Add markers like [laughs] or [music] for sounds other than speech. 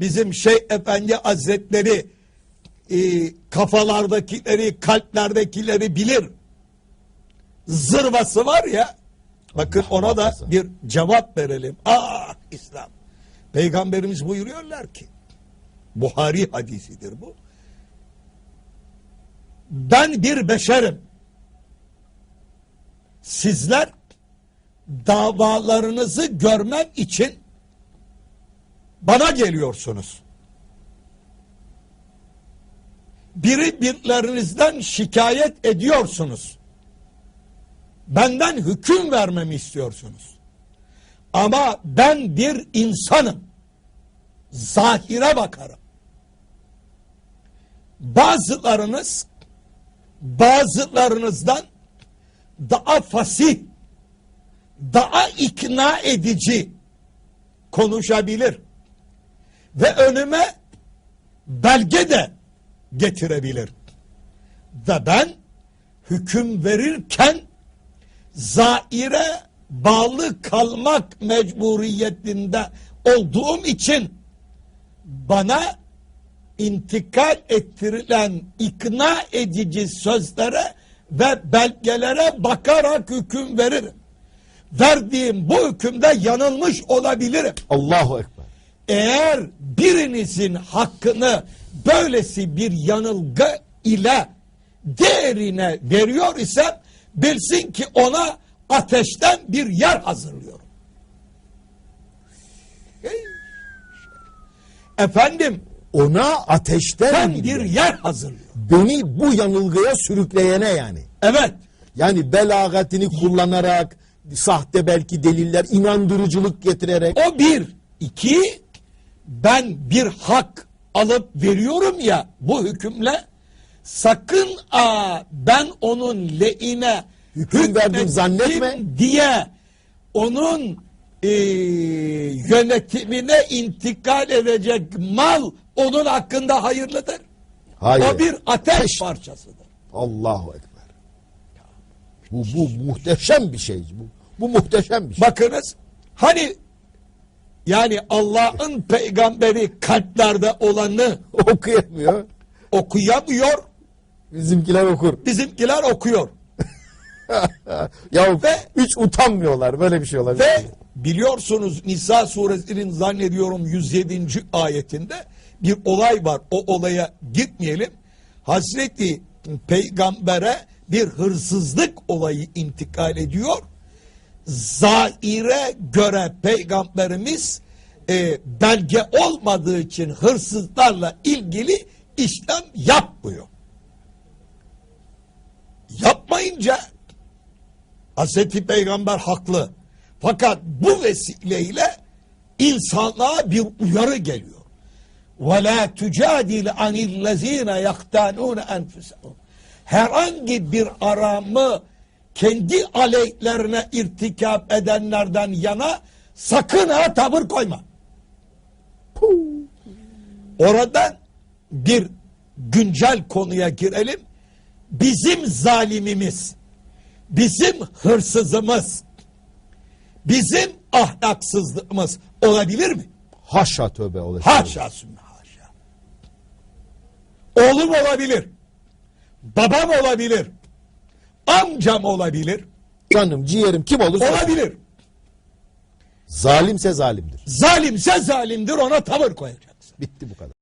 bizim Şeyh Efendi Hazretleri e, kafalardakileri, kalplerdekileri bilir. Zırvası var ya. Bakın Allah ona da bir cevap verelim. Ah İslam. Peygamberimiz buyuruyorlar ki Buhari hadisidir bu. Ben bir beşerim. Sizler davalarınızı görmem için bana geliyorsunuz. Biri birlerinizden şikayet ediyorsunuz. Benden hüküm vermemi istiyorsunuz. Ama ben bir insanım. Zahire bakarım. Bazılarınız bazılarınızdan daha fasih, daha ikna edici konuşabilir. Ve önüme belge de getirebilir. Ve ben hüküm verirken zaire bağlı kalmak mecburiyetinde olduğum için bana intikal ettirilen ikna edici sözlere ve belgelere bakarak hüküm veririm. Verdiğim bu hükümde yanılmış olabilirim. Allahu Ekber. Eğer birinizin hakkını böylesi bir yanılgı ile değerine veriyor isem bilsin ki ona ateşten bir yer hazırlıyorum. Efendim Ona ateşten ben bir yer hazırlıyorum. Beni bu yanılgıya sürükleyene yani. Evet. Yani belagatini kullanarak, sahte belki deliller, inandırıcılık getirerek. O bir. iki ben bir hak alıp veriyorum ya bu hükümle sakın a ben onun leine Hüküm verdim zannetme. diye onun e, yönetimine intikal edecek mal onun hakkında hayırlıdır. Hayır. O bir ateş Ateş. parçasıdır. Allahu Ekber. Bu, bu muhteşem bir şey. Bu, bu muhteşem bir şey. Bakınız hani yani Allah'ın peygamberi kalplerde olanı Okuyamıyor. okuyamıyor, Bizimkiler okur. bizimkiler okuyor. [laughs] ya Ve- hiç utanmıyorlar. Böyle bir şey olabilir. Ve biliyorsunuz Nisa suresinin zannediyorum 107. ayetinde bir olay var. O olaya gitmeyelim. Hazreti peygambere bir hırsızlık olayı intikal ediyor Zaire göre peygamberimiz e, belge olmadığı için hırsızlarla ilgili işlem yapmıyor. Yapmayınca Hazreti Peygamber haklı. Fakat bu vesileyle insanlığa bir uyarı geliyor. وَلَا تُجَادِلْ عَنِ الَّذ۪ينَ يَخْتَانُونَ أَنْفُسَهُمْ Herhangi bir aramı kendi aleyhlerine irtikap edenlerden yana sakın ha tavır koyma. Oradan bir güncel konuya girelim. Bizim zalimimiz, bizim hırsızımız, bizim ahlaksızlığımız olabilir mi? Haşa tövbe olacak. Haşa sümme haşa. Oğlum olabilir. Babam olabilir. Amcam olabilir. Canım ciğerim kim olursa. Olabilir. Zalimse zalimdir. Zalimse zalimdir ona tavır koyacaksın. Bitti bu kadar.